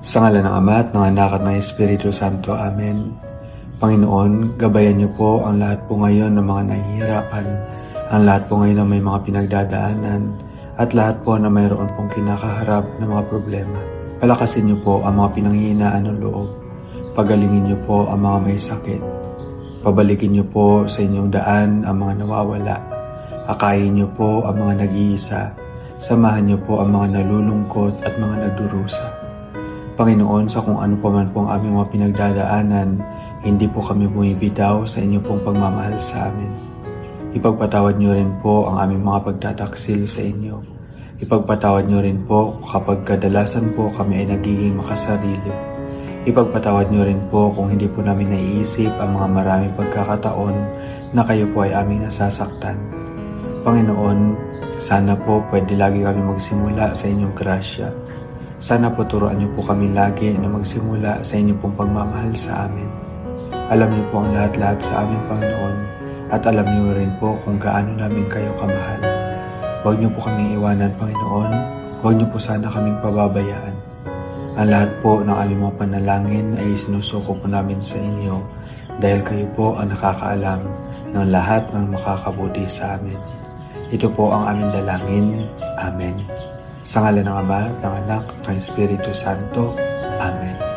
Sa ngala ng Ama at ng Anak at ng Espiritu Santo. Amen. Panginoon, gabayan niyo po ang lahat po ngayon ng mga nahihirapan, ang lahat po ngayon na may mga pinagdadaanan, at lahat po na mayroon pong kinakaharap na mga problema. Palakasin niyo po ang mga pinanghihinaan ng loob. Pagalingin niyo po ang mga may sakit. Pabalikin niyo po sa inyong daan ang mga nawawala. Akayin niyo po ang mga nag-iisa. Samahan niyo po ang mga nalulungkot at mga nagdurusa. Panginoon, sa kung ano pa man po ang aming mga pinagdadaanan, hindi po kami bumibitaw sa inyo pong pagmamahal sa amin. Ipagpatawad niyo rin po ang aming mga pagtataksil sa inyo. Ipagpatawad niyo rin po kapag kadalasan po kami ay nagiging makasarili. Ipagpatawad niyo rin po kung hindi po namin naiisip ang mga maraming pagkakataon na kayo po ay aming nasasaktan. Panginoon, sana po pwede lagi kami magsimula sa inyong grasya. Sana po turuan niyo po kami lagi na magsimula sa inyong pong pagmamahal sa amin. Alam niyo po ang lahat-lahat sa amin, Panginoon, at alam niyo rin po kung gaano namin kayo kamahal. Huwag niyo po kaming iwanan, Panginoon. Huwag niyo po sana kaming pababayaan. Ang lahat po ng aming mga panalangin ay sinusuko po namin sa inyo dahil kayo po ang nakakaalam ng lahat ng makakabuti sa amin. Ito po ang aming dalangin. Amen. Sa ngala ng Ama, ng Anak, ng Espiritu Santo. Amen.